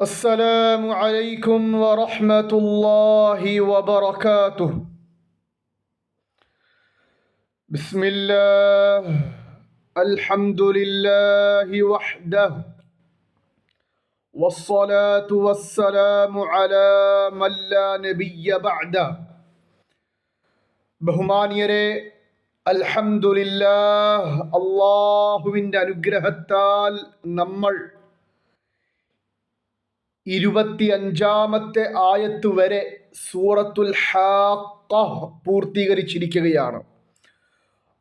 السلام عليكم ورحمة الله وبركاته بسم الله الحمد لله وحده والصلاة والسلام على من لا نبي بعده ബഹുമാനിയരെ അൽഹംദുലില്ലാഹ് അള്ളാഹുവിൻ്റെ അനുഗ്രഹത്താൽ നമ്മൾ ഇരുപത്തിയഞ്ചാമത്തെ ആയത്ത് വരെ സൂറത്തുൽ ഹാഖ പൂർത്തീകരിച്ചിരിക്കുകയാണ്.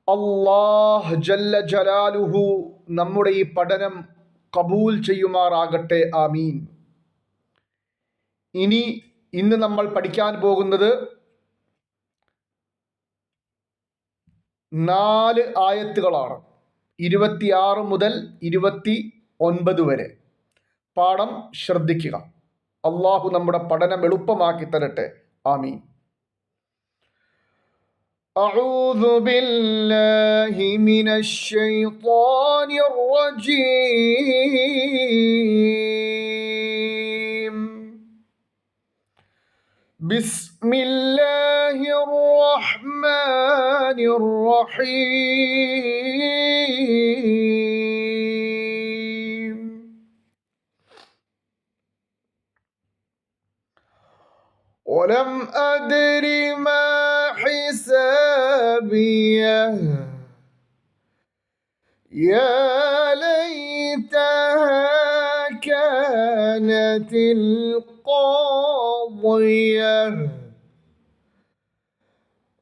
അള്ളാഹ് ജല്ല ജലാലുഹു നമ്മുടെ ഈ പഠനം കബൂൽ ചെയ്യുമാറാകട്ടെ ആമീൻ. ഇനി ഇന്ന് നമ്മൾ പഠിക്കാൻ പോകുന്നത് നാല് ആയത്തുകളാണ്. ഇരുപത്തിയാറ് മുതൽ ഇരുപത്തി ഒൻപത് വരെ. പാഠം ശ്രദ്ധിക്കുക അള്ളാഹു നമ്മുടെ പഠനം എളുപ്പമാക്കി തരട്ടെ ആമീൻ أعوذ بالله من الشيطان الرجيم بسم الله الرحمن الرحيم ولم أدر ما حسابيه يا ليتها كانت القاضية.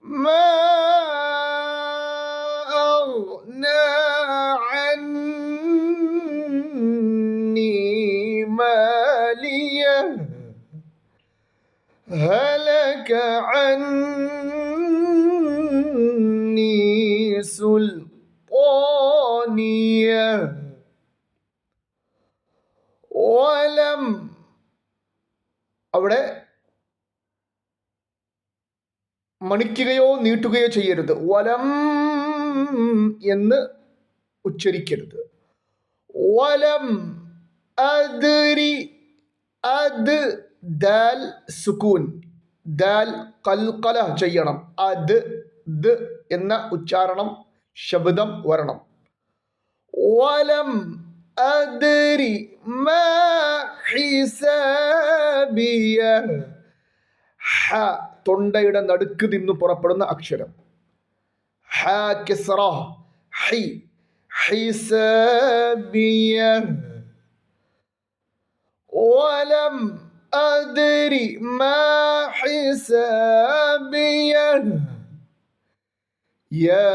ما أغنى عني مالية. هلك عني سلطانيه ولم അവിടെ മണിക്കുകയോ നീട്ടുകയോ ചെയ്യരുത് വലം എന്ന് ഉച്ചരിക്കരുത് വലം അദ്രി അത് ദാൽ സുക്കൂൻ ദാൽ കൽക്കല ചെയ്യണം. ആ ദ് ദ് എന്ന ഉച്ചാരണം ശബ്ദം വരണം. വലം അദരി ഹിസാബിയ. ഹ തൊണ്ടയുടെ നടുക്ക് നിന്ന് പുറപ്പെടുന്ന അക്ഷരം. ഹ കിസറ ഹി ഹിസാബിയ. വലം أدري ما حسابيه يا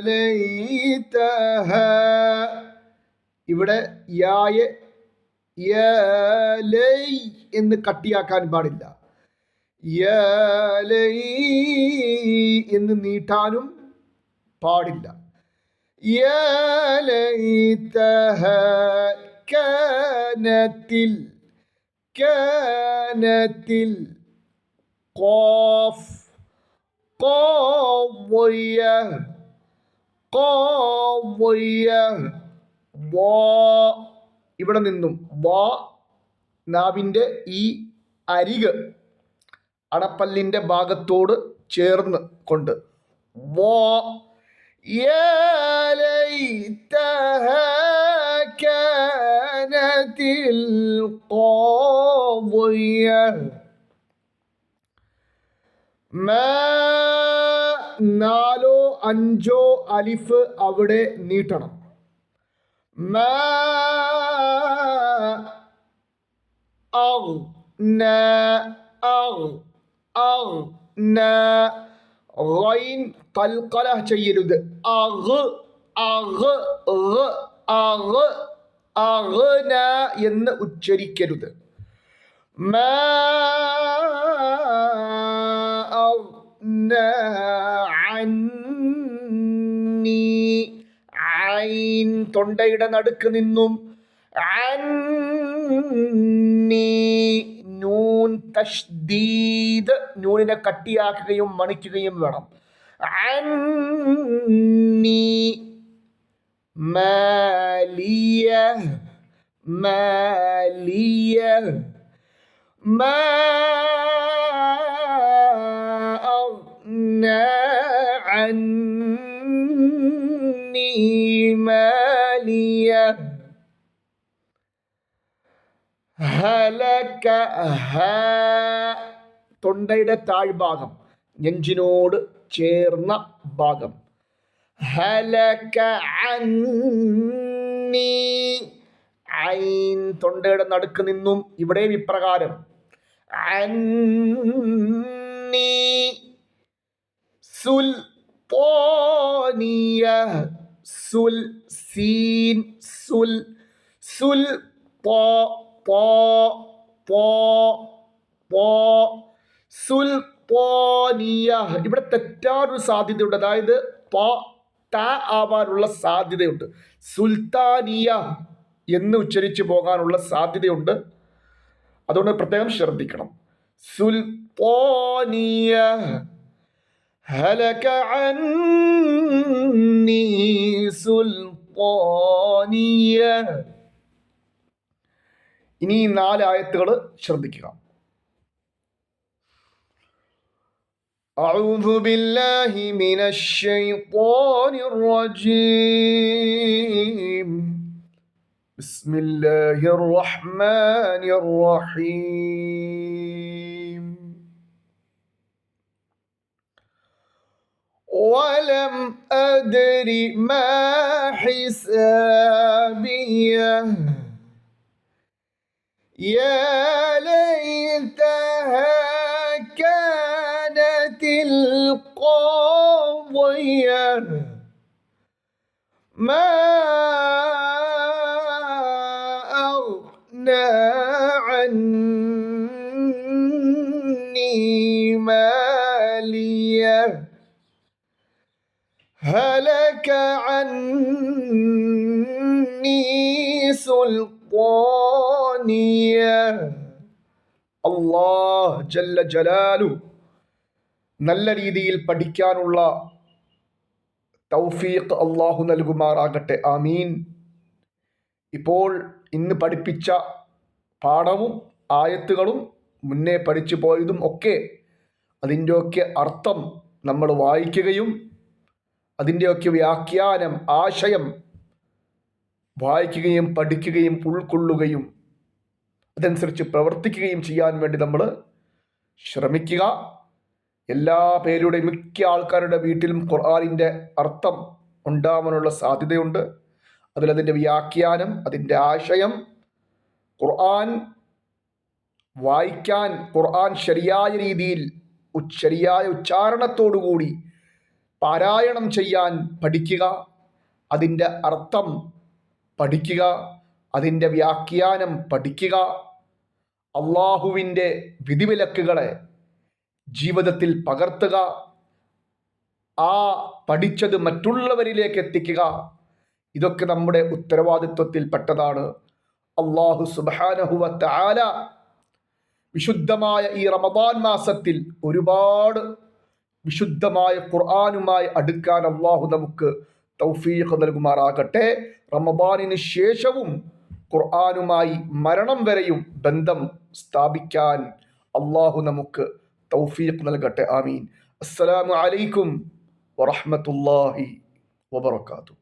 ليتها ഇവിടെ യായെ യലൈ എന്ന് കട്ടിയാക്കാൻ പാടില്ല യലൈ എന്ന് നീട്ടാനും പാടില്ല യലൈതഹ കാനത്തിൽ കാനത്തിൽ ഖാഫ് قاضية قاضية വാ ഇവിടെ നിന്നും വാ നാവിൻ്റെ ഈ അരിക് അണപ്പല്ലിൻ്റെ ഭാഗത്തോട് ചേർന്ന് കൊണ്ട് വാ يا മ നാലോ അഞ്ചോ അലിഫ് അവിടെ നീട്ടണം. മ കൽക്കല ചെയ്യരുത്. അഗ് അഗ് അഗ് അഗ് എന്ന് ഉച്ചരിക്കരുത്. ما أغنى عني ഐൻ തൊണ്ടയുടെ നടുക്ക് നിന്നും അന്നി നൂൻ തഷ്ദീദ് നൂനിനെ കട്ടിയാക്കുകയും മണിക്കുകയും വേണം അന്നി മാലിയ مالية ما أغنى عني مالية ഹലക ഹ തൊണ്ടയുടെ താഴ്ഭാഗം നെഞ്ചിനോട് ചേർന്ന ഭാഗം ഹലക അന്നി ഐൻ തൊണ്ടയുടെ നടുക്ക് നിന്നും ഇവിടെയും ഇപ്രകാരം അന്നി സുൽ سل സീൻ സുൽ സുൽ طا طا പോ പോ സുൽ പോനിയ. ഇവിടെ തെറ്റാനൊരു സാധ്യതയുണ്ട്. അതായത് പ ത ആവാനുള്ള സാധ്യതയുണ്ട്. സുൽത്താനിയ എന്ന് ഉച്ചരിച്ചു പോകാനുള്ള സാധ്യതയുണ്ട്. അതുകൊണ്ട് പ്രത്യേകം ശ്രദ്ധിക്കണം സുൽപോനിയ ഹലക അന്നി സുൽപോനിയ ഇനി ഈ നാല് ആയത്തുകൾ ശ്രദ്ധിക്കുക أعوذ بالله من الشيطان الرجيم بسم الله الرحمن الرحيم. ولم أدر ما حسابيه. يا ليتها كانت القاضية. ما عني مالية هلك عني سلطانية അള്ളാഹ് ജല്ല ജലാലു നല്ല രീതിയിൽ പഠിക്കാനുള്ള തൗഫീഖ് അള്ളാഹു നൽകുമാറാകട്ടെ ആമീൻ ഇപ്പോൾ ഇന്ന് പഠിപ്പിച്ച പാഠവും ആയത്തുകളും മുന്നേ പഠിച്ചു പോയതും ഒക്കെ അതിന്റെയൊക്കെ അർത്ഥം നമ്മൾ വായിക്കുകയും അതിന്റെയൊക്കെ വ്യാഖ്യാനം ആശയം വായിക്കുകയും പഠിക്കുകയും ഉൾക്കൊള്ളുകയും അതനുസരിച്ച് പ്രവർത്തിക്കുകയും ചെയ്യാൻ വേണ്ടി നമ്മൾ ശ്രമിക്കുക. എല്ലാ പേരുടെയും മിക്ക ആൾക്കാരുടെ വീട്ടിലും ഖുർആാനിന്റെ അർത്ഥം ഉണ്ടാവാനുള്ള സാധ്യതയുണ്ട്. അതിലതിന്റെ വ്യാഖ്യാനം അതിന്റെ ആശയം ഖുർആൻ വായിക്കാൻ ഖുർആൻ ശരിയായ രീതിയിൽ ശരിയായ ഉച്ചാരണത്തോടുകൂടി പാരായണം ചെയ്യാൻ പഠിക്കുക അതിന്റെ അർത്ഥം പഠിക്കുക അതിന്റെ വ്യാഖ്യാനം പഠിക്കുക അള്ളാഹുവിന്റെ വിധിവിലക്കുകളെ ജീവിതത്തിൽ പകർത്തുക ആ പഠിച്ചത് മറ്റുള്ളവരിലേക്ക് എത്തിക്കുക ഇതൊക്കെ നമ്മുടെ ഉത്തരവാദിത്വത്തിൽ പെട്ടതാണ് അള്ളാഹു സുബാനഹുവ താല വിശുദ്ധമായ ഈ റമദാൻ മാസത്തിൽ ഒരുപാട് വിശുദ്ധമായ ഖുർആാനുമായി അടുക്കാൻ അള്ളാഹു നമുക്ക് തൗഫീഖ് നൽകുമാറാകട്ടെ. റമദാനിന് ശേഷവും ഖുർആാനുമായി മരണം വരെയും ബന്ധം സ്ഥാപിക്കാൻ അള്ളാഹു നമുക്ക് തൗഫീഖ് നൽകട്ടെ. ആമീൻ. അസ്സലാമു അലൈക്കും വറഹ്മത്തുള്ളാഹി വബറകാതുഹു.